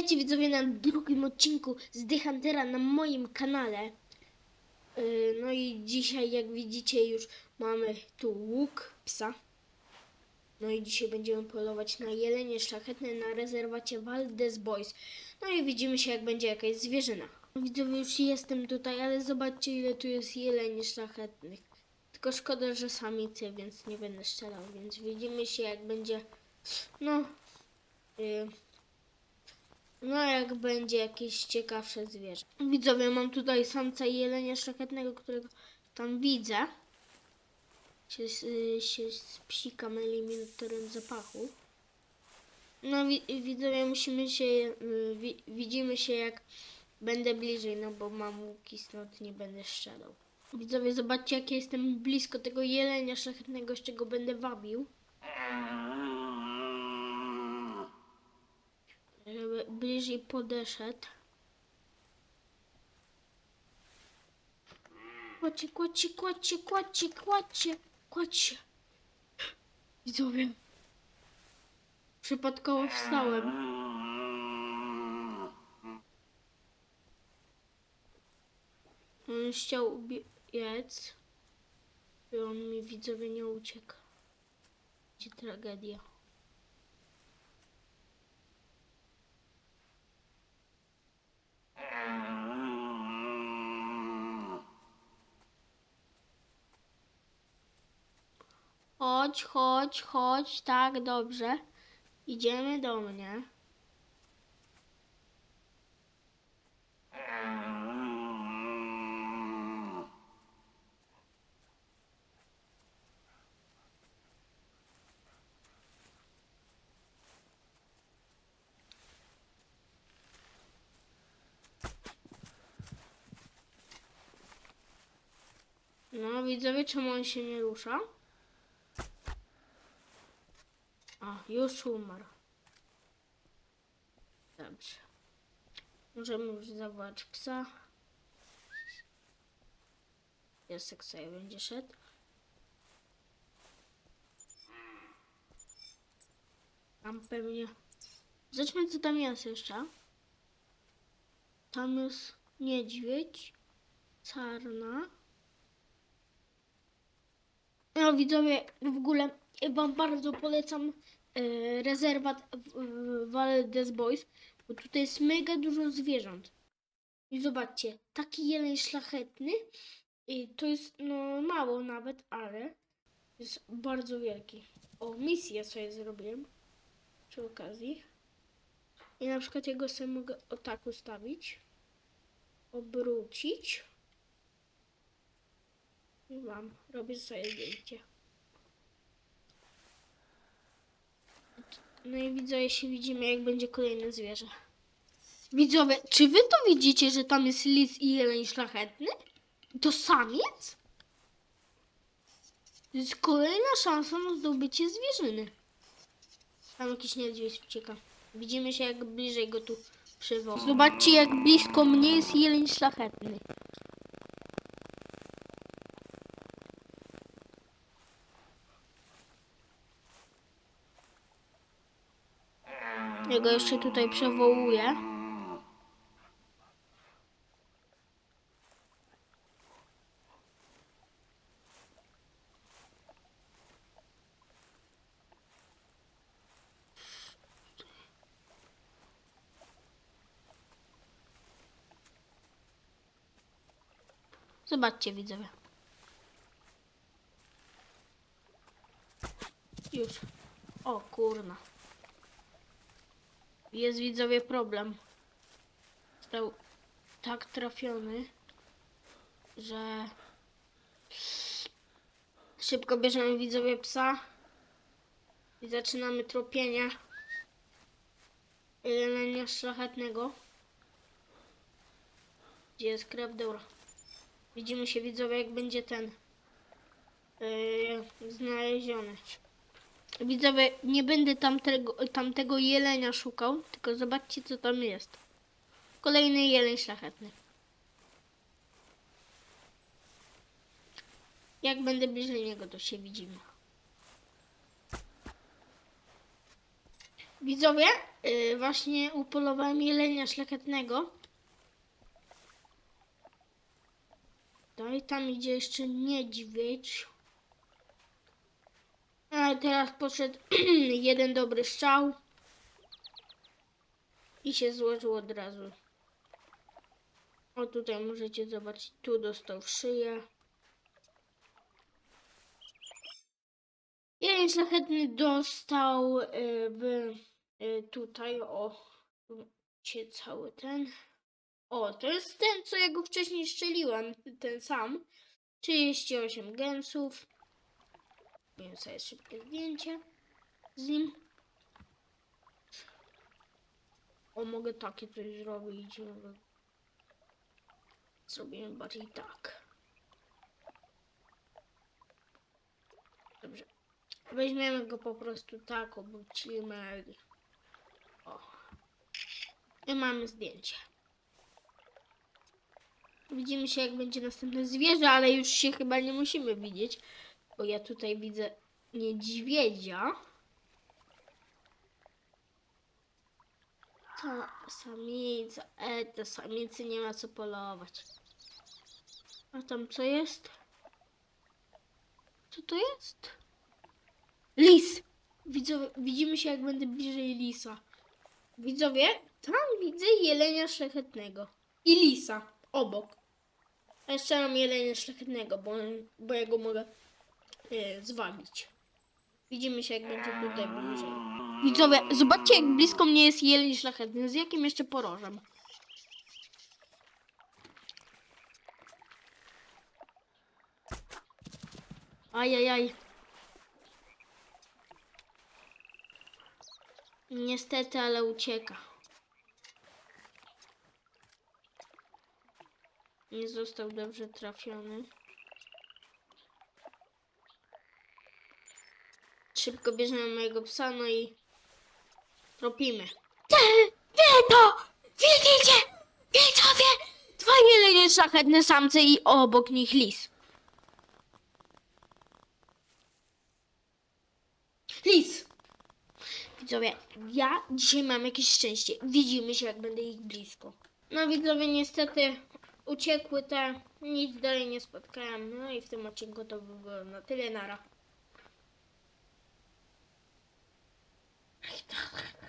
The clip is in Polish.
Witajcie widzowie na drugim odcinku z The Huntera na moim kanale. Yy, No i dzisiaj jak widzicie już mamy tu łuk psa. No i dzisiaj będziemy polować na jelenie szlachetne na rezerwacie Valdes Boys. No i widzimy się jak będzie jakaś zwierzyna. Widzowie już jestem tutaj, ale zobaczcie ile tu jest jeleni szlachetnych. Tylko szkoda, że samicy, więc nie będę strzelał, więc widzimy się jak będzie no yy, no, jak będzie jakieś ciekawsze zwierzę. Widzowie, mam tutaj samca jelenia szlachetnego, którego tam widzę. Się, z- się spsikam eliminatorem zapachu. No, wi widzowie, musimy się, y, wi widzimy się jak będę bliżej, no bo mam łuki, stąd nie będę strzelał. Widzowie, zobaczcie jak ja jestem blisko tego jelenia szlachetnego, z czego będę wabił. Bliżej podeszedł. Kładźcie, kładźcie, kładźcie, kładźcie, kładźcie, kładźcie. Widzowie. Przypadkowo wstałem. On chciał ubiec. I on mi widzowie nie uciekł. Będzie tragedia. Chodź, chodź, chodź, tak, dobrze. Idziemy do mnie. No, widzowie, czemu on się nie rusza? A, już umarł. Dobrze. Możemy już zawołać psa. Piesek sobie będzie szedł. Tam pewnie... Zobaczmy, co tam jest jeszcze. Tam jest niedźwiedź, sarna. No widzowie, w ogóle wam bardzo polecam e, rezerwat Valdes Boys, bo tutaj jest mega dużo zwierząt. I zobaczcie, taki jeleń szlachetny, i to jest no mało nawet, ale jest bardzo wielki. O, misję sobie zrobiłem przy okazji. I na przykład jego sobie mogę o tak ustawić, obrócić. Mam, robię sobie zdjęcie. No i widzowie się widzimy, jak będzie kolejne zwierzę. Widzowie, czy wy to widzicie, że tam jest lis i jeleń szlachetny? To samiec? To jest kolejna szansa na zdobycie zwierzyny. Tam jakiś niedźwiedź ucieka. Widzimy się, jak bliżej go tu przywołam. Zobaczcie, jak blisko mnie jest jeleń szlachetny. Ja go jeszcze tutaj przywołuję. Zobaczcie, widzowie. Już. O kurna. Jest widzowie problem. Został tak trafiony, że szybko bierzemy widzowie psa i zaczynamy tropienie jelenia szlachetnego. Gdzie jest krew? Dobra. Widzimy się widzowie jak będzie ten yy, znaleziony. Widzowie, nie będę tamtego, tamtego jelenia szukał, tylko zobaczcie co tam jest. Kolejny jeleń szlachetny. Jak będę bliżej niego, to się widzimy. Widzowie, yy, właśnie upolowałem jelenia szlachetnego. No i tam idzie jeszcze niedźwiedź. A teraz poszedł jeden dobry strzał. I się złożył od razu. O tutaj możecie zobaczyć, tu dostał szyję. Jeleń szlachetny dostał y, w, y, tutaj, o, się cały ten. O, to jest ten, co ja go wcześniej strzeliłem, ten sam. 38 gęsów. Zrobię sobie szybkie zdjęcie z nim. O, mogę takie coś zrobić. Mogę- Zrobimy bardziej tak. Dobrze. Weźmiemy go po prostu tak, obrócimy. O. I mamy zdjęcie. Widzimy się, jak będzie następne zwierzę, ale już się chyba nie musimy widzieć, bo ja tutaj widzę niedźwiedzia. To samica. E, to samicy nie ma co polować. A tam co jest? Co to jest? Lis! Widzowie, widzimy się, jak będę bliżej lisa. Widzowie, tam widzę jelenia szlachetnego. I lisa obok. A jeszcze mam jelenia szlachetnego, bo, bo ja go mogę e, zwabić. Widzimy się, jak będzie tutaj bliżej. Widzowie, zobaczcie, jak blisko mnie jest jeleń szlachetny. Z jakim jeszcze porożem. Ajajaj. Niestety, ale ucieka. Nie został dobrze trafiony. Szybko bierzemy mojego psa, no i tropimy. To! Widzicie? Widzowie! Dwa jelenie szlachetne samce i obok nich lis. Lis! Widzowie, ja dzisiaj mam jakieś szczęście. Widzimy się, jak będę ich blisko. No widzowie, niestety uciekły te, nic dalej nie spotkałem. No i w tym odcinku to by było na tyle, nara. いた。だき